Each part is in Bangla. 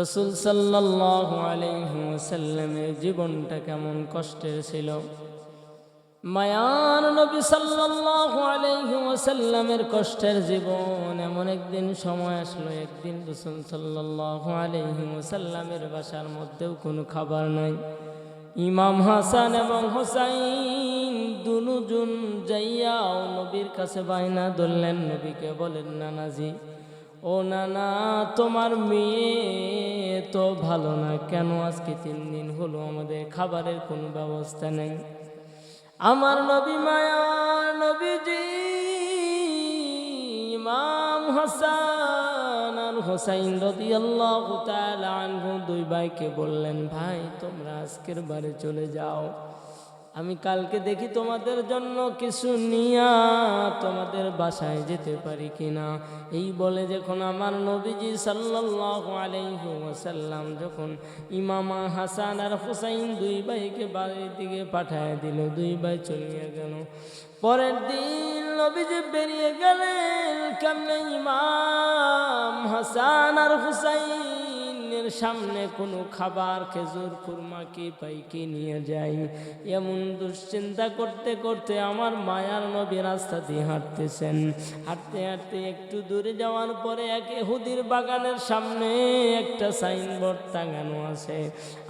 রসুল সাল্লাহ আলহিমের জীবনটা কেমন কষ্টের ছিল। মায়ান নবী সাল্লাহ আলহিমের কষ্টের জীবন এমন একদিন সময় আসলো, একদিন রসুল সাল্লাহ আলহিমের বাসার মধ্যেও কোনো খাবার নাই। ইমাম হাসান এবং হোসাইন দুনুজন যাইয়াও নবীর কাছে বাইনা ধরলেন, নবীকে বলেন, নানাজি ও নানা, তোমার মেয়ে তো ভালো না। কেন আজকে তিন দিন হলো আমাদের খাবারের কোনো ব্যবস্থা নেই? আমার নবী মায়ার নবীজি, ইমাম হাসান আর হোসাইন রাদিয়াল্লাহু তাআলা আনহু দুই ভাইকে বললেন, ভাই, তোমরা আজকের বারে চলে যাও। আমি কালকে দেখি তোমাদের জন্য কিছু নিয়া তোমাদের বাসায় যেতে পারি কিনা। এই বলে যখন আমার নবীজি আলাইহি যখন ইমামা হাসান আর হুসাইন দুই ভাইকে বাড়ির দিকে পাঠায় দিল, দুই ভাই চলিয়ে গেল। পরের দিন নবীজি বেরিয়ে গেলেন কেমনে ইমাম হাসান আর হুসাইনের সামনে কোনো খাবার, খেজুর কুরমা কি পাই কি নিয়ে যাই? এমন দুশ্চিন্তা করতে করতে আমার মায়ার নবী রাস্তা দিয়ে হাঁটতেছেন। হাঁটতে হাঁটতে একটু দূরে যাওয়ার পরে এক এহুদির বাগানের সামনে একটা সাইনবোর্ড টাঙানো আছে।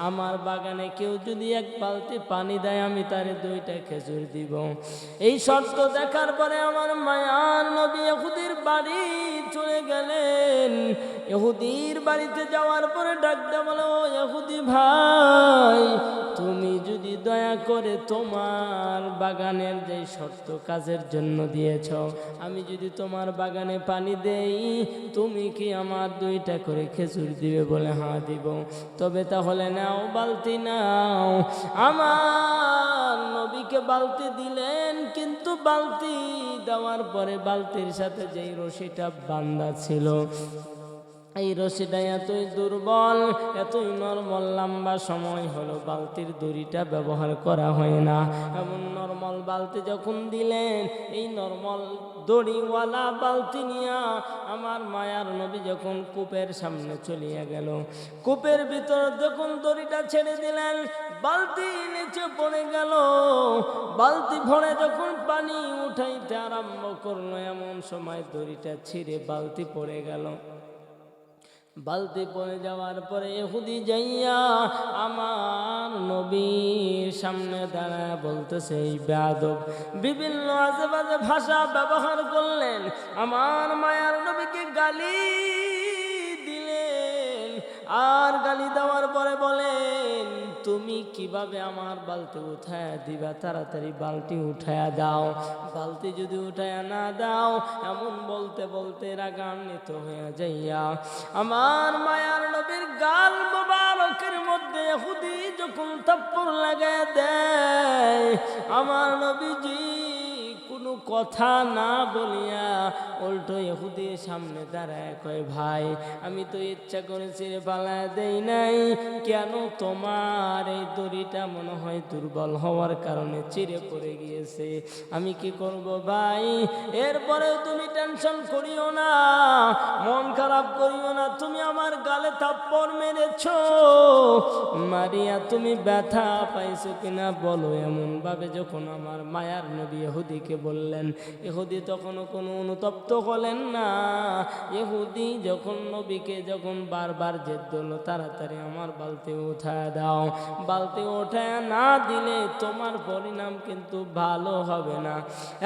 আমার বাগানে কেউ যদি এক বালতি পানি দেয়, আমি তারে দুইটা খেজুর দিব। এই শর্ত দেখার পরে আমার মায়ার নবী এহুদির বাড়ি চলে গেলেন। এহুদির বাড়িতে যাওয়ার পরে ডাকতে বলো, ও এহুদি ভাই, তুমি যদি দয়া করে তোমার বাগানের যে শর্ত কাজের জন্য দিয়েছ, আমি যদি তোমার বাগানে পানি দেই, তুমি কি আমার দুইটা করে খেজুর দিবে বলে হ্যাঁ দিব? তবে তাহলে নাও, বালতি নাও। আমার নবীকে বালতি দিলেন, কিন্তু বালতি দেওয়ার পরে বালতির সাথে যেই রশিটা বান্দা ছিল এই রশিটা এতই দুর্বল, এতই নর্মল, লম্বা সময় হলো বালতির দড়িটা ব্যবহার করা হয় না। এমন নর্মল বালতি যখন দিলেন, এই নর্মল দড়িওয়ালা বালতি নিয়া আমার মায়ার নবী যখন কূপের সামনে চলিয়া গেল, কূপের ভিতর যখন দড়িটা ছেড়ে দিলেন, বালতি নিচে পড়ে গেল। বালতি ভরে যখন পানি উঠাইতে আরম্ভ করল, এমন সময় দড়িটা ছিঁড়ে বালতি পড়ে গেল। বালতি পড়ে যাওয়ার পরে এহুদি যাইয়া আমার নবীর সামনে দাঁড়ায় বলতে সেই বেদব বিভিন্ন আজে বাজে ভাষা ব্যবহার করলেন, আমার মায়ার নবীকে গালি দিলেন। আর গালি দেওয়ার পরে বলেন তুমি কীভাবে আমার বালতি উঠায় দিবা? তাড়াতাড়ি বালতি উঠায়া দাও। বালতি যদি উঠায়া না দাও, এমন বলতে বলতে রাগান্বিত হয়ে যাইয়া আমার মায়ার নবীর গাল মোবারকের মধ্যে হুদি যখন থাপ্পড় লাগায় দেয়, আমার কোনো কথা না বলিয়া উল্টো ইহুদির সামনে দাঁড়ায় কয়, ভাই, আমি তো ইচ্ছা করে ছেড়ে পালায় দেই নাই। কেন তোমার এই দড়িটা মনে হয় দুর্বল হওয়ার কারণে চিড়ে পড়ে গিয়েছে? আমি কি করব, ভাই? এরপরেও তুমি টেনশন করিও না, মন খারাপ করিও না। তুমি আমার গালে থাপ্পড় মেরেছ। মারিয়া, তুমি ব্যথা পাইছো কিনা বলো। এমন ভাবে যখন আমার মায়ার নবী এহুদিকে বললেন এহুদি তখনও কোনো অনুতপ্ত হলেন না। এহুদি যখন নবীকে যখন বারবার জেদ দিল তাড়াতাড়ি আমার বালতি উঠায় দাও। বালতি উঠায় না দিলে তোমার পরিণাম কিন্তু ভালো হবে না।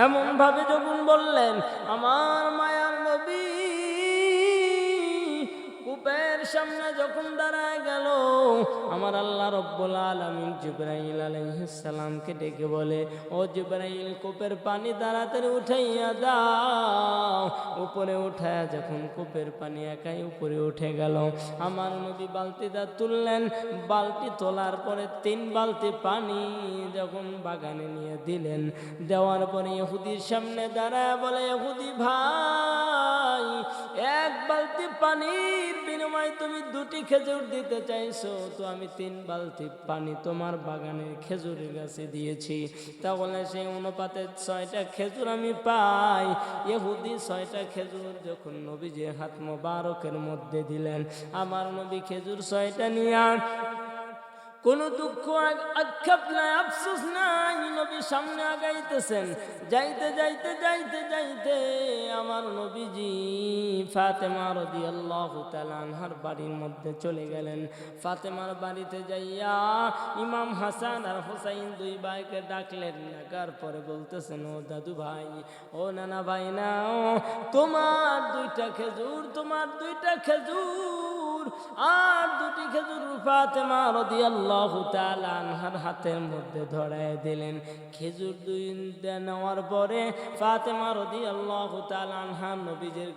এমন ভাবে যখন বললেন, আমার মায়ার নবী কূপের সামনে যখন দাঁড়ায় গেল, আমার আল্লাহ রব্বুল আলমিন জিব্রাইল আলাইহিসসালামকে ডেকে বলে, ও জিব্রাইল, কূপের পানি তাড়াতাড়ি উঠাইয়া দাও। উপরে উঠায়া যখন কূপের পানি একাই উপরে উঠে গেল, আমার নবী বালতিটা তুললেন। বালতি তোলার পরে তিন বালতি পানি যখন বাগানে নিয়ে দিলেন, দেওয়ার পরে ইহুদির সামনে দাঁড়ায় বলে, ইহুদি ভাই বালতি পানির বিনিময়ে তুমি দুটি খেজুর দিতে চাইছো, তো আমি তিন বালতি পানি তোমার বাগানের খেজুরের গাছে দিয়েছি। তাহলে সেই অনুপাতে ছয়টা খেজুর আমি পাই। ইহুদি ছয়টা খেজুর যখন নবীজির হাত মোবারকের মধ্যে দিলেন, আমার নবী খেজুর ছয়টা নিয়ে কোন দুঃখ আক্ষেপ নাই, আফসোস নাই, নবী সামনে আগাইতেছেন। যাইতে যাইতে যাইতে যাইতে আমার নবীজি ফাতেমা রাদিয়াল্লাহু তাআলা আনহার বাড়ির মধ্যে চলে গেলেন। ফাতেমার বাড়িতে যাইয়া ইমাম হাসান আর হুসাইন দুই ভাইকে ডাকলেন। ডাকার পরে বলতেছেন, ও দাদু ভাই, ও নানা ভাই না তোমার দুইটা খেজুর, তোমার দুইটা খেজুর, আর দুটি খেজুর ফাতেমা রাদিয়াল্লাহু আনহার হাতের মধ্যে ধরায় দিলেন। খেজুর দুই নেওয়ার পরে ফাতেমা রাদিয়াল্লাহু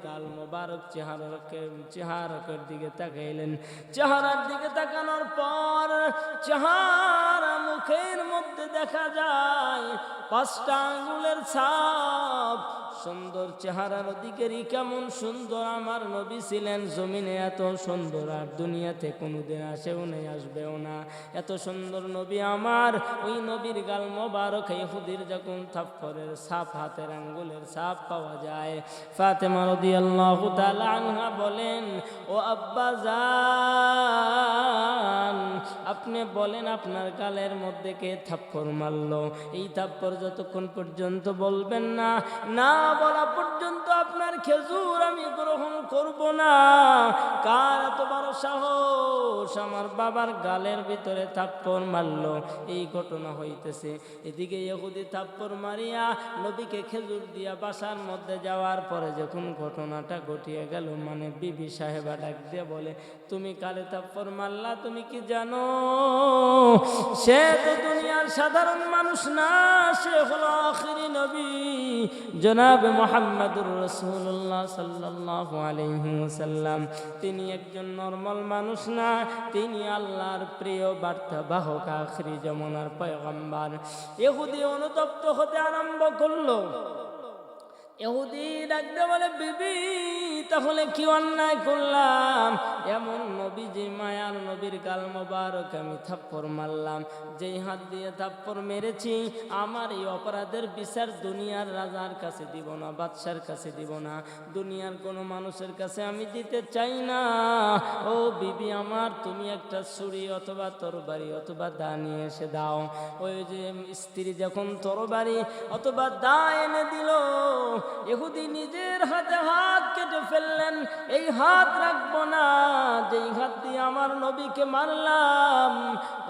গাল মোবারক চেহারাকে চেহারাকের দিকে তাকাইলেন। চেহারার দিকে তাকানোর পর চেহারা মুখের মধ্যে দেখা যায়, পাঁচটা আঙ্গুলের ছাপ সুন্দর চেহারার অধিকারী কেমন সুন্দর। আমার নবী ছিলেন জমিনে এত সুন্দর, আর দুনিয়াতে কোনোদিন আসেও নেই, আসবেও না। এত সুন্দর নবী আমার। ওই নবীর গাল মোবারক ইহুদির যখন থাপ্পরের সাপ হাতের আঙ্গুলের সাপ পাওয়া যায়। ফাতেমা রাদিয়াল্লাহু আল্লাহ আনহা বলেন, ও আব্বা জান, আপনি বলেন আপনার গালের মধ্যে কে থাপ্পর মারল? এই থাপ্পর যতক্ষণ পর্যন্ত বলবেন না না বলা পর্যন্ত আপনার খেজুর আমি গ্রহণ করব না। কার এত বড় সাহস? আমার বাবার গালের ভিতরে থাপ্পর মারলো। এই ঘটনা হইতেছে। এদিকে ইহুদি থাপ্পর মারিয়া নবীকে খেজুর দিয়া বাসার মধ্যে যাওয়ার পরে যখন ঘটনাটা ঘটিয়ে গেল মানে বিবি সাহেবা ডাক দিয়ে বলে, তুমি কালে থাপ্পর মারলা? তুমি কি জানো? সে তো দুনিয়ার সাধারণ মানুষ না, সে হলো আখিরি নবী। জনাব মোহাম্মদুর রসুল্লাহ সাল্লাল্লাহু আলাইহি ওয়াসাল্লাম। তিনি একজন নর্মাল মানুষ না, তিনি আল্লাহর প্রিয় বার্তা বাহক আখরি জমনার পয়গম্বর। ইহুদি অনুতপ্ত হতে আরম্ভ করল। এহুদি ডাকতে বলে, বিবি, তাহলে কি অন্যায় করলাম? এমন নবী যে মায়ার নবীর গাল মোবারক আমি থাপ্পর মারলাম। যেই হাত দিয়ে থাপ্পর মেরেছি, আমার এই অপরাধের বিচার দুনিয়ার রাজার কাছে দিব না, বাদশার কাছে দিব না। দুনিয়ার কোনো মানুষের কাছে আমি দিতে চাই না। ও বিবি আমার, তুমি একটা ছুরি অথবা তরবারি অথবা দা নিয়ে এসে দাও। ওই যে স্ত্রী যখন তরবারি অথবা দা এনে দিল এহুদি নিজের হাতে হাত কেটে ফেললেন, এই হাত রাখব না। যেই হাত দিয়ে আমার নবীকে মারলাম,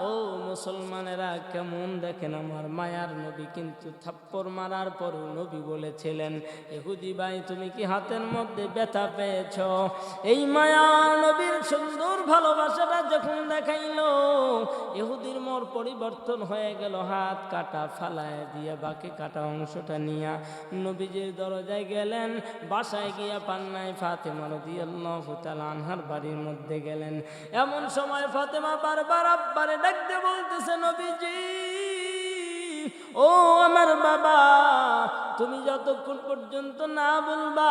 ও মুসলমানেরা কেমন দেখেন, আমার মায়ার নবী কিন্তু থাপ্পর মারার পরও নবী বলেছিলেন এহুদি ভাই, তুমি কি হাতের মধ্যে ব্যথা পেয়েছ? এই মায়ার নবীর সুন্দর ভালোবাসাটা যখন দেখাইলো এহুদির মোর পরিবর্তন হয়ে গেল, হাত কাটা ফালায় দিয়ে বাকি কাটা অংশটা নিয়ে নবীজির দরজায় গেলেন, বাসায় গিয়া পান্নায় ফাতে ফাতেমা রাদিয়াল্লাহু তাআলা আনহার বাড়ির মধ্যে গেলেন। এমন সময় ফাতেমা বারবার আব্বারে ডাকতে বলতেছে নবীজি ও আমার বাবা তুমি যতক্ষণ পর্যন্ত না বলবা,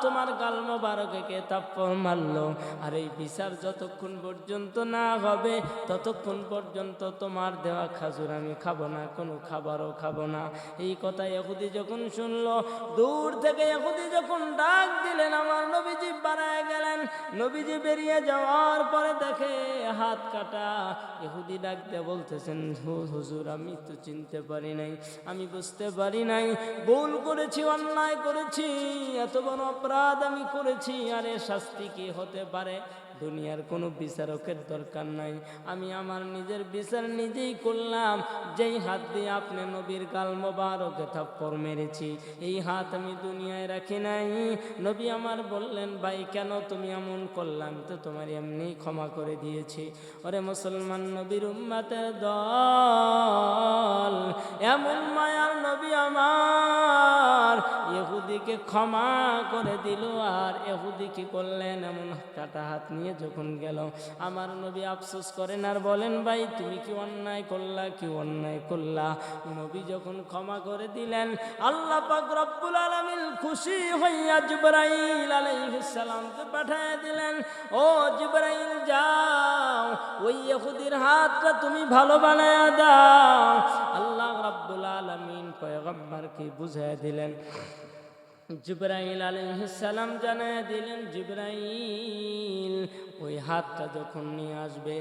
তোমার গাল মোবারকে তাপ্পর মারলো? আর এই বিচার যতক্ষণ পর্যন্ত না হবে, ততক্ষণ পর্যন্ত তোমার দেওয়া খাজুর আমি খাব না, কোনো খাবারও খাব না। এই কথা এহুদি যখন শুনলো, দূর থেকে এহুদি যখন ডাক দিলেন, আমার নবীজি বাড়ায় গেলেন। নবীজি বেরিয়ে যাওয়ার পরে দেখে হাত কাটা। এহুদি ডাক দিয়ে বলতেছেন, "হু- হুজুর, আমি তো চিনতে পারি নাই, আমি বুঝতে পারি নাই। ভুল করেছি, অন্যায় করেছি, এত বড় অপরাধ আমি করেছি, আরে শাস্তি কি হতে পারে? দুনিয়ার কোনো বিচারকের দরকার নাই। আমি আমার নিজের বিচার নিজেই করলাম, যেই হাত দিয়ে আপনি নবীর গাল মোবারকে থাপ্পর মেরেছি, এই হাত আমি দুনিয়ায় রাখি নাই। নবী আমার বললেন, ভাই, কেন তুমি এমন করলাম তো তোমার এমনি ক্ষমা করে দিয়েছি। ওরে মুসলমান নবীর উম্মাতের দল, এমন মায়ার এহুদিকে ক্ষমা করে দিল, আর এহুদি কি করলেন? এমন কাটা হাত নিয়ে যখন গেল, আমার নবী আফসোস করেন, আর বলেন, ভাই, তুমি কি অন্যায় করলা? কি অন্যায় করলা? নবী যখন ক্ষমা করে দিলেন, আল্লাহ রব্বুল আলামিন খুশি হইয়া জিবরাইল আলাইহিস সালামকে পাঠিয়ে দিলেন, ও জিবরাইল, যাও, ওই ইহুদির হাতটা তুমি ভালো বানায়া দাও। আল্লাহ রাব্বুল আলামিন পয়গম্বরকে বুঝিয়ে দিলেন জিব্রাইল আলাইহিসসালাম জানায় দিলেন, জিব্রাইল, ওই হাতটা যখন নিয়ে আসবে,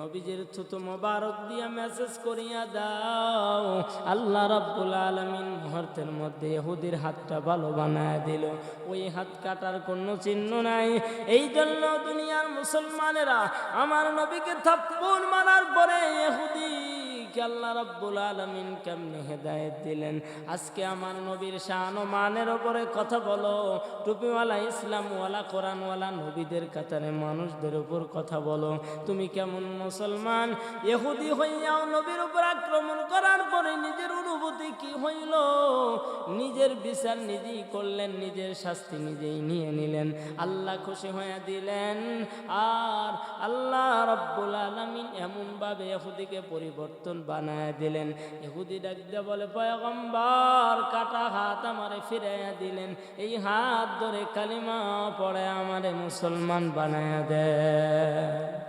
নবীজির থুতু মোবারক দিয়ে মেসেজ করিয়া দাও। আল্লাহ রাব্বুল আলামিন মুহূর্তের মধ্যে ইহুদির হাতটা ভালো বানায় দিল। ওই হাত কাটার কোনো চিহ্ন নাই। এই জন্য দুনিয়ার মুসলমানেরা আমার নবীকে থাপ্পড় মারার পরে ইহুদি কে আল্লাহ রাব্বুল আলামিন কেমনে হেদায়েত দিলেন? আজকে আমার নবীর শান ও মানের ওপরে কথা বলো। টুপিওয়ালা ইসলামওয়ালা কোরআনওয়ালা নবীদের কাতারে মানুষদের উপর কথা বলো। তুমি কেমন মুসলমান? এহুদি হইয়াও নবীর উপর আক্রমণ করার পরে নিজের অনুভূতি কি হইল? নিজের বিচার নিজেই করলেন, নিজের শাস্তি নিজেই নিয়ে নিলেন। আল্লাহ খুশি হয়ে দিলেন। আর আল্লাহ রব্বুল আলমিন এমনভাবে এহুদিকে পরিবর্তন বানায় দিলেন। ইহুদি ডাক দিয়ে বলে, পয়গম্বর, কাটা হাত আমারে ফিরাইয়া দিলেন। এই হাত ধরে কালিমা পড়ে আমারে মুসলমান বানায় দেয়